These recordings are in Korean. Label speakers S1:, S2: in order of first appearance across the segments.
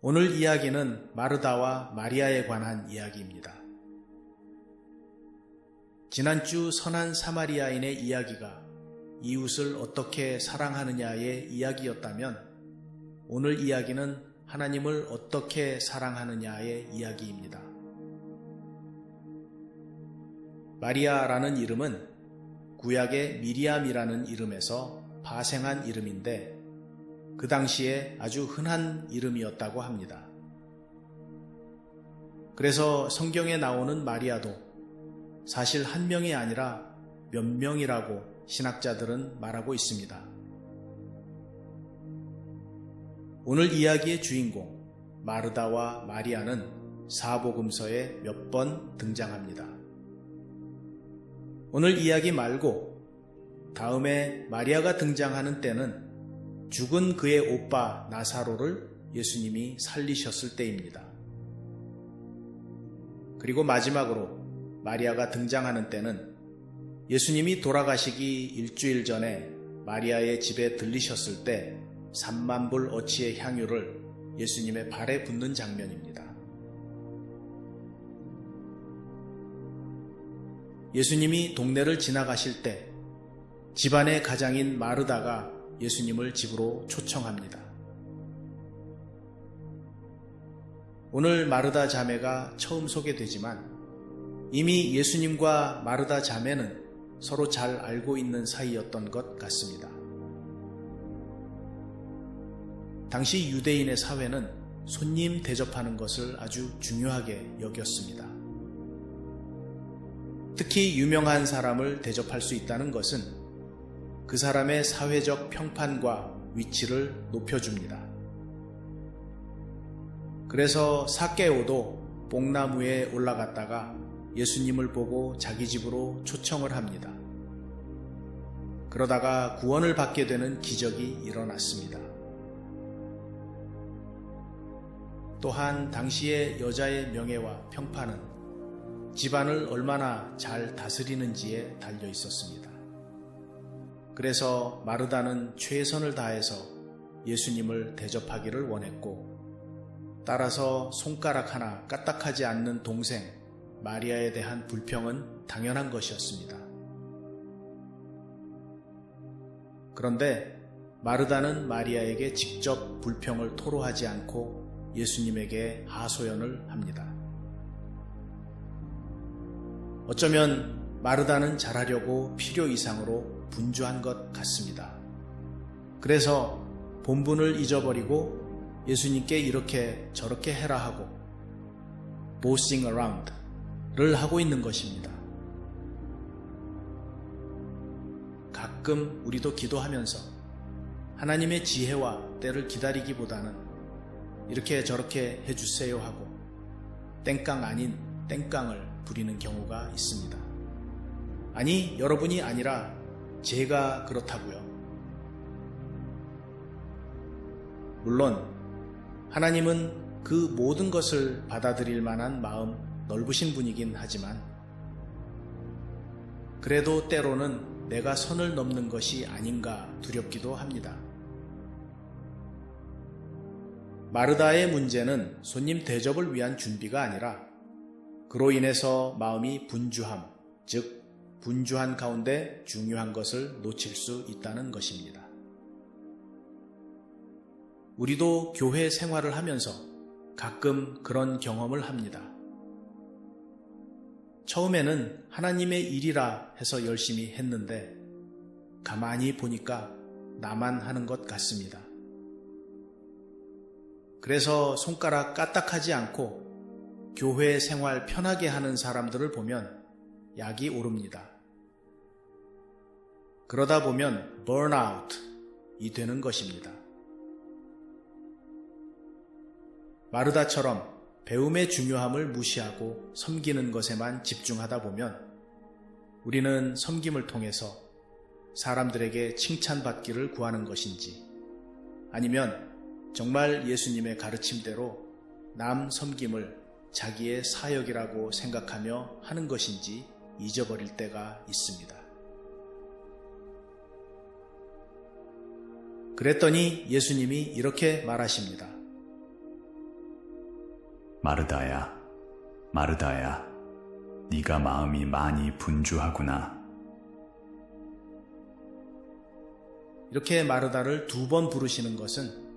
S1: 오늘 이야기는 마르다와 마리아에 관한 이야기입니다. 지난주 선한 사마리아인의 이야기가 이웃을 어떻게 사랑하느냐의 이야기였다면 오늘 이야기는 하나님을 어떻게 사랑하느냐의 이야기입니다. 마리아라는 이름은 구약의 미리암이라는 이름에서 파생한 이름인데 그 당시에 아주 흔한 이름이었다고 합니다. 그래서 성경에 나오는 마리아도 사실 한 명이 아니라 몇 명이라고 신학자들은 말하고 있습니다. 오늘 이야기의 주인공 마르다와 마리아는 사복음서에 몇 번 등장합니다. 오늘 이야기 말고 다음에 마리아가 등장하는 때는 죽은 그의 오빠 나사로를 예수님이 살리셨을 때입니다. 그리고 마지막으로 마리아가 등장하는 때는 예수님이 돌아가시기 일주일 전에 마리아의 집에 들리셨을 때 3만 불 어치의 향유를 예수님의 발에 붓는 장면입니다. 예수님이 동네를 지나가실 때 집안의 가장인 마르다가 예수님을 집으로 초청합니다. 오늘 마르다 자매가 처음 소개되지만 이미 예수님과 마르다 자매는 서로 잘 알고 있는 사이였던 것 같습니다. 당시 유대인의 사회는 손님 대접하는 것을 아주 중요하게 여겼습니다. 특히 유명한 사람을 대접할 수 있다는 것은 그 사람의 사회적 평판과 위치를 높여줍니다. 그래서 사케오도 뽕나무에 올라갔다가 예수님을 보고 자기 집으로 초청을 합니다. 그러다가 구원을 받게 되는 기적이 일어났습니다. 또한 당시의 여자의 명예와 평판은 집안을 얼마나 잘 다스리는지에 달려 있었습니다. 그래서 마르다는 최선을 다해서 예수님을 대접하기를 원했고, 따라서 손가락 하나 까딱하지 않는 동생 마리아에 대한 불평은 당연한 것이었습니다. 그런데 마르다는 마리아에게 직접 불평을 토로하지 않고 예수님에게 하소연을 합니다. 어쩌면 마르다는 잘하려고 필요 이상으로 분주한 것 같습니다. 그래서 본분을 잊어버리고 예수님께 이렇게 저렇게 해라 하고 bossing around를 하고 있는 것입니다. 가끔 우리도 기도하면서 하나님의 지혜와 때를 기다리기보다는 이렇게 저렇게 해주세요 하고 땡깡 아닌 땡깡을 부리는 경우가 있습니다. 아니, 여러분이 아니라 제가 그렇다고요. 물론, 하나님은 그 모든 것을 받아들일 만한 마음 넓으신 분이긴 하지만, 그래도 때로는 내가 선을 넘는 것이 아닌가 두렵기도 합니다. 마르다의 문제는 손님 대접을 위한 준비가 아니라 그로 인해서 마음이 분주함, 즉 분주한 가운데 중요한 것을 놓칠 수 있다는 것입니다. 우리도 교회 생활을 하면서 가끔 그런 경험을 합니다. 처음에는 하나님의 일이라 해서 열심히 했는데 가만히 보니까 나만 하는 것 같습니다. 그래서 손가락 까딱하지 않고 교회 생활 편하게 하는 사람들을 보면 약이 오릅니다. 그러다 보면 burnout이 되는 것입니다. 마르다처럼 배움의 중요함을 무시하고 섬기는 것에만 집중하다 보면 우리는 섬김을 통해서 사람들에게 칭찬받기를 구하는 것인지 아니면 정말 예수님의 가르침대로 남 섬김을 자기의 사역이라고 생각하며 하는 것인지 잊어버릴 때가 있습니다. 그랬더니 예수님이 이렇게 말하십니다.
S2: 마르다야, 마르다야, 네가 마음이 많이 분주하구나.
S1: 이렇게 마르다를 두 번 부르시는 것은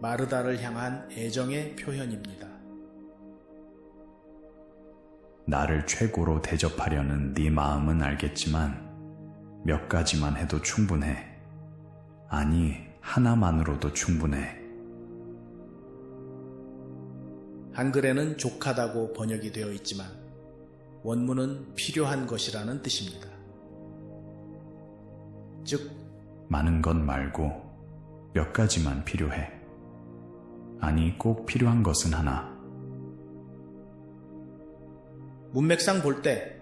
S1: 마르다를 향한 애정의 표현입니다.
S2: 나를 최고로 대접하려는 네 마음은 알겠지만 몇 가지만 해도 충분해. 아니, 하나만으로도 충분해.
S1: 한글에는 족하다고 번역이 되어 있지만 원문은 필요한 것이라는 뜻입니다. 즉,
S2: 많은 것 말고 몇 가지만 필요해. 아니, 꼭 필요한 것은 하나.
S1: 문맥상 볼 때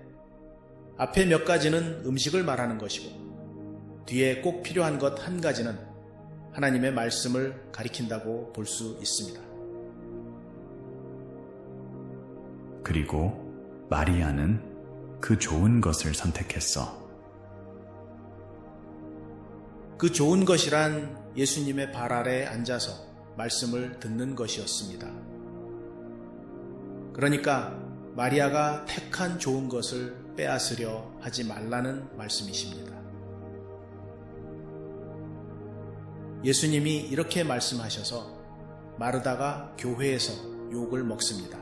S1: 앞에 몇 가지는 음식을 말하는 것이고 뒤에 꼭 필요한 것 한 가지는 하나님의 말씀을 가리킨다고 볼 수 있습니다.
S2: 그리고 마리아는 그 좋은 것을 선택했어.
S1: 그 좋은 것이란 예수님의 발 아래에 앉아서 말씀을 듣는 것이었습니다. 그러니까 마리아가 택한 좋은 것을 빼앗으려 하지 말라는 말씀이십니다. 예수님이 이렇게 말씀하셔서 마르다가 교회에서 욕을 먹습니다.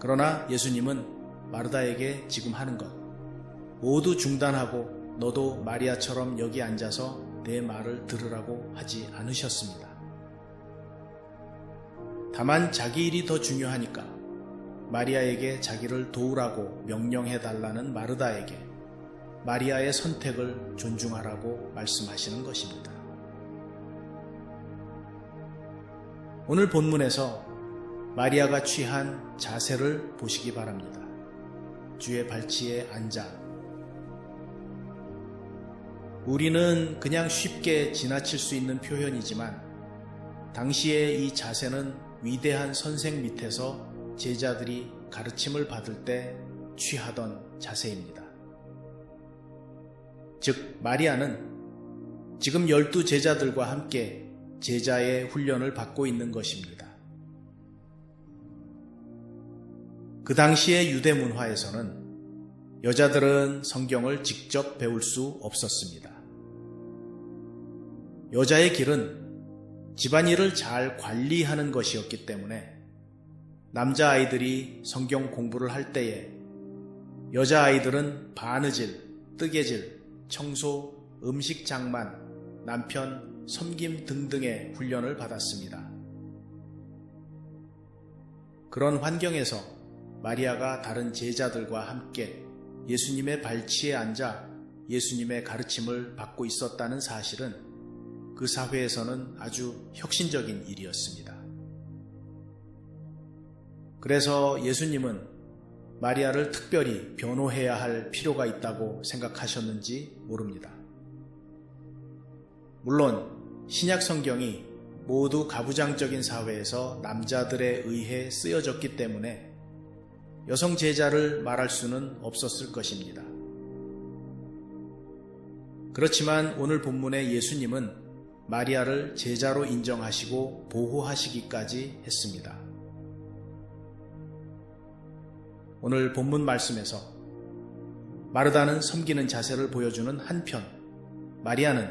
S1: 그러나 예수님은 마르다에게 지금 하는 것 모두 중단하고 너도 마리아처럼 여기 앉아서 내 말을 들으라고 하지 않으셨습니다. 다만 자기 일이 더 중요하니까 마리아에게 자기를 도우라고 명령해 달라는 마르다에게 마리아의 선택을 존중하라고 말씀하시는 것입니다. 오늘 본문에서 마리아가 취한 자세를 보시기 바랍니다. 주의 발치에 앉아 우리는 그냥 쉽게 지나칠 수 있는 표현이지만 당시의 이 자세는 위대한 선생 밑에서 제자들이 가르침을 받을 때 취하던 자세입니다. 즉, 마리아는 지금 열두 제자들과 함께 제자의 훈련을 받고 있는 것입니다. 그 당시의 유대 문화에서는 여자들은 성경을 직접 배울 수 없었습니다. 여자의 길은 집안일을 잘 관리하는 것이었기 때문에 남자아이들이 성경 공부를 할 때에 여자아이들은 바느질, 뜨개질, 청소, 음식 장만, 남편, 섬김 등등의 훈련을 받았습니다. 그런 환경에서 마리아가 다른 제자들과 함께 예수님의 발치에 앉아 예수님의 가르침을 받고 있었다는 사실은 그 사회에서는 아주 혁신적인 일이었습니다. 그래서 예수님은 마리아를 특별히 변호해야 할 필요가 있다고 생각하셨는지 모릅니다. 물론 신약 성경이 모두 가부장적인 사회에서 남자들에 의해 쓰여졌기 때문에 여성 제자를 말할 수는 없었을 것입니다. 그렇지만 오늘 본문의 예수님은 마리아를 제자로 인정하시고 보호하시기까지 했습니다. 오늘 본문 말씀에서 마르다는 섬기는 자세를 보여주는 한편 마리아는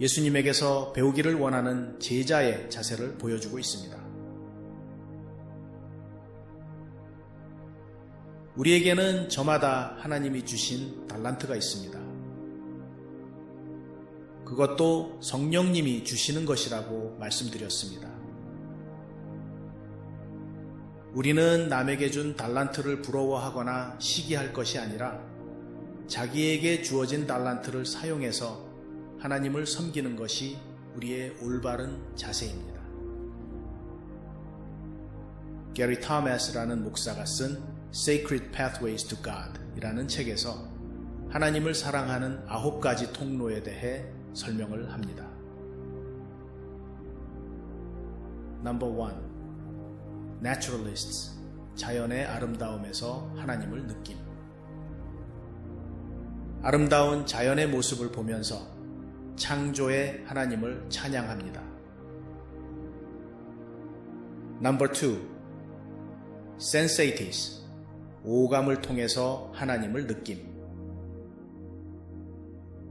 S1: 예수님에게서 배우기를 원하는 제자의 자세를 보여주고 있습니다. 우리에게는 저마다 하나님이 주신 달란트가 있습니다. 그것도 성령님이 주시는 것이라고 말씀드렸습니다. 우리는 남에게 준 달란트를 부러워하거나 시기할 것이 아니라 자기에게 주어진 달란트를 사용해서 하나님을 섬기는 것이 우리의 올바른 자세입니다. 게리 타메스라는 목사가 쓴 Sacred Pathways to God 이라는 책에서 하나님을 사랑하는 아홉 가지 통로에 대해 설명을 합니다. Number one, Naturalists, 자연의 아름다움에서 하나님을 느낌. 아름다운 자연의 모습을 보면서 창조의 하나님을 찬양합니다. Number two, sensitis, 오감을 통해서 하나님을 느낌.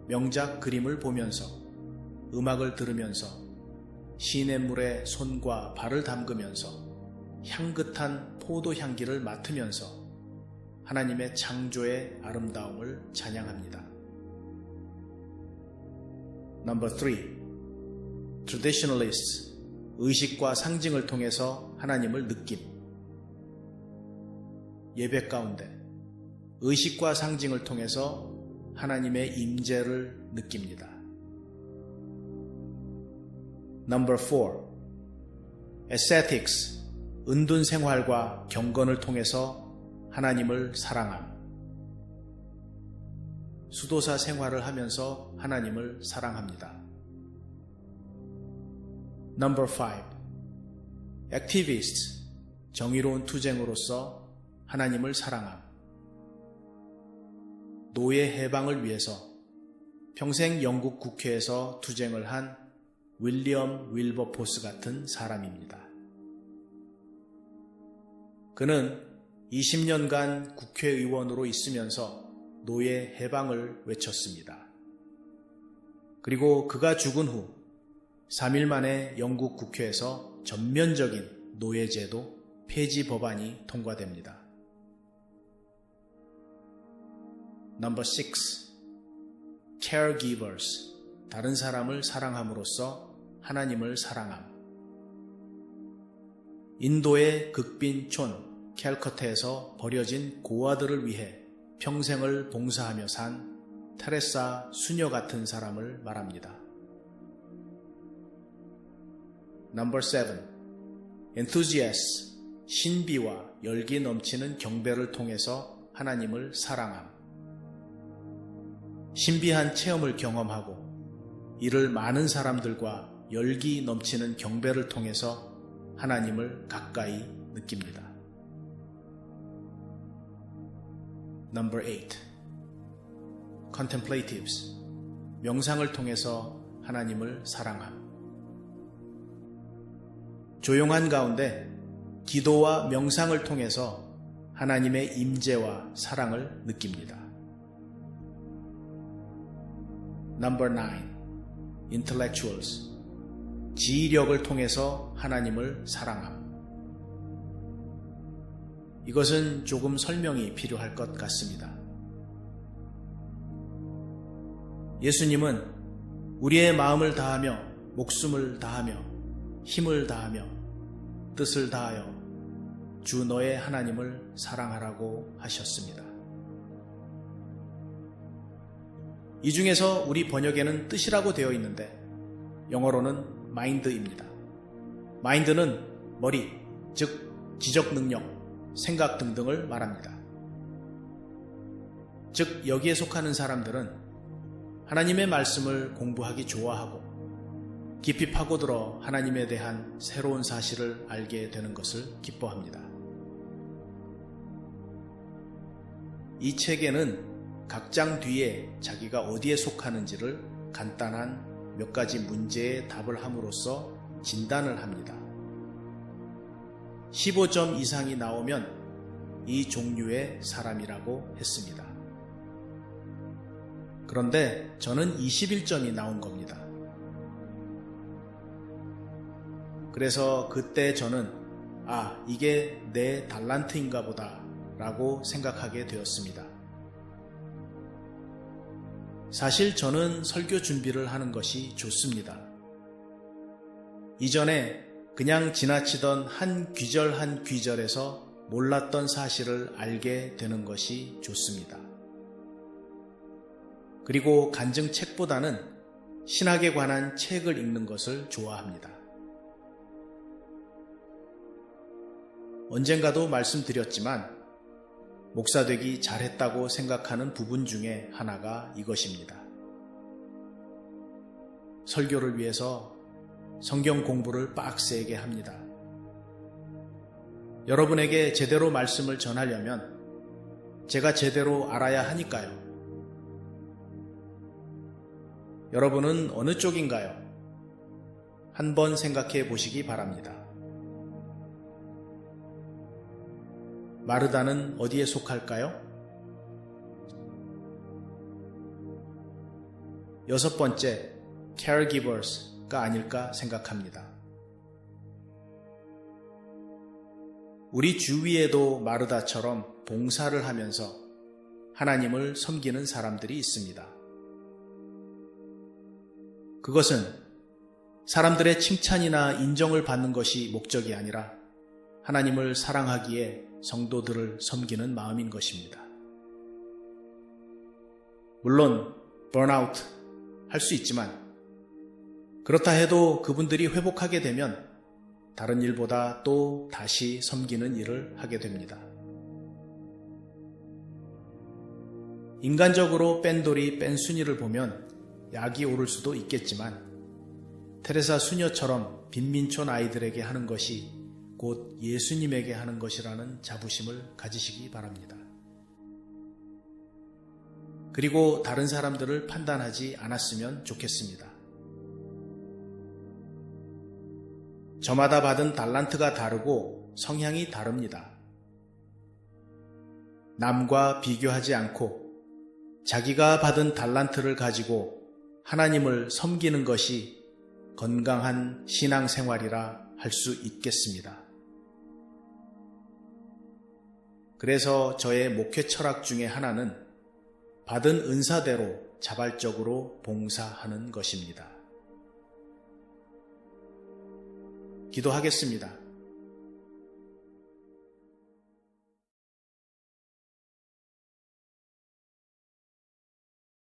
S1: 명작 그림을 보면서, 음악을 들으면서, 시냇물에 손과 발을 담그면서, 향긋한 포도 향기를 맡으면서 하나님의 창조의 아름다움을 찬양합니다. Number 3. Traditionalists, 의식과 상징을 통해서 하나님을 느낌. 예배 가운데 의식과 상징을 통해서 하나님의 임재를 느낍니다. Number 4. Ascetics, 은둔 생활과 경건을 통해서 하나님을 사랑함. 수도사 생활을 하면서 하나님을 사랑합니다. Number 5. Activists, 정의로운 투쟁으로서 하나님을 사랑함. 노예 해방을 위해서 평생 영국 국회에서 투쟁을 한 윌리엄 윌버포스 같은 사람입니다. 그는 20년간 국회의원으로 있으면서 노예 해방을 외쳤습니다. 그리고 그가 죽은 후 3일 만에 영국 국회에서 전면적인 노예제도 폐지 법안이 통과됩니다. Number 6. Caregivers. 다른 사람을 사랑함으로써 하나님을 사랑함. 인도의 극빈촌 캘커트에서 버려진 고아들을 위해 평생을 봉사하며 산 테레사 수녀 같은 사람을 말합니다. Number 7. Enthusiasts. 신비와 열기 넘치는 경배를 통해서 하나님을 사랑함. 신비한 체험을 경험하고 이를 많은 사람들과 열기 넘치는 경배를 통해서 하나님을 가까이 느낍니다. Number 8. Contemplatives. 명상을 통해서 하나님을 사랑함. 조용한 가운데 기도와 명상을 통해서 하나님의 임재와 사랑을 느낍니다. Number 9. Intellectuals. 지휘력을 통해서 하나님을 사랑함. 이것은 조금 설명이 필요할 것 같습니다. 예수님은 우리의 마음을 다하며 목숨을 다하며 힘을 다하며 뜻을 다하여 주 너의 하나님을 사랑하라고 하셨습니다. 이 중에서 우리 번역에는 뜻이라고 되어 있는데 영어로는 마인드입니다. 마인드는 머리, 즉 지적 능력, 생각 등등을 말합니다. 즉 여기에 속하는 사람들은 하나님의 말씀을 공부하기 좋아하고 깊이 파고들어 하나님에 대한 새로운 사실을 알게 되는 것을 기뻐합니다. 이 책에는 각 장 뒤에 자기가 어디에 속하는지를 간단한 몇 가지 문제에 답을 함으로써 진단을 합니다. 15점 이상이 나오면 이 종류의 사람이라고 했습니다. 그런데 저는 21점이 나온 겁니다. 그래서 그때 저는 아, 이게 내 달란트인가 보다 라고 생각하게 되었습니다. 사실 저는 설교 준비를 하는 것이 좋습니다. 이전에 그냥 지나치던 한 귀절 한 귀절에서 몰랐던 사실을 알게 되는 것이 좋습니다. 그리고 간증 책보다는 신학에 관한 책을 읽는 것을 좋아합니다. 언젠가도 말씀드렸지만 목사 되기 잘했다고 생각하는 부분 중에 하나가 이것입니다. 설교를 위해서 성경 공부를 빡세게 합니다. 여러분에게 제대로 말씀을 전하려면 제가 제대로 알아야 하니까요. 여러분은 어느 쪽인가요? 한번 생각해 보시기 바랍니다. 마르다는 어디에 속할까요? 여섯 번째, caregivers 가 아닐까 생각합니다. 우리 주위에도 마르다처럼 봉사를 하면서 하나님을 섬기는 사람들이 있습니다. 그것은 사람들의 칭찬이나 인정을 받는 것이 목적이 아니라 하나님을 사랑하기에 성도들을 섬기는 마음인 것입니다. 물론 번아웃 할 수 있지만 그렇다 해도 그분들이 회복하게 되면 다른 일보다 또 다시 섬기는 일을 하게 됩니다. 인간적으로 뺀 돌이 뺀순이를 보면 약이 오를 수도 있겠지만 테레사 수녀처럼 빈민촌 아이들에게 하는 것이 곧 예수님에게 하는 것이라는 자부심을 가지시기 바랍니다. 그리고 다른 사람들을 판단하지 않았으면 좋겠습니다. 저마다 받은 달란트가 다르고 성향이 다릅니다. 남과 비교하지 않고 자기가 받은 달란트를 가지고 하나님을 섬기는 것이 건강한 신앙생활이라 할 수 있겠습니다. 그래서 저의 목회 철학 중에 하나는 받은 은사대로 자발적으로 봉사하는 것입니다. 기도하겠습니다.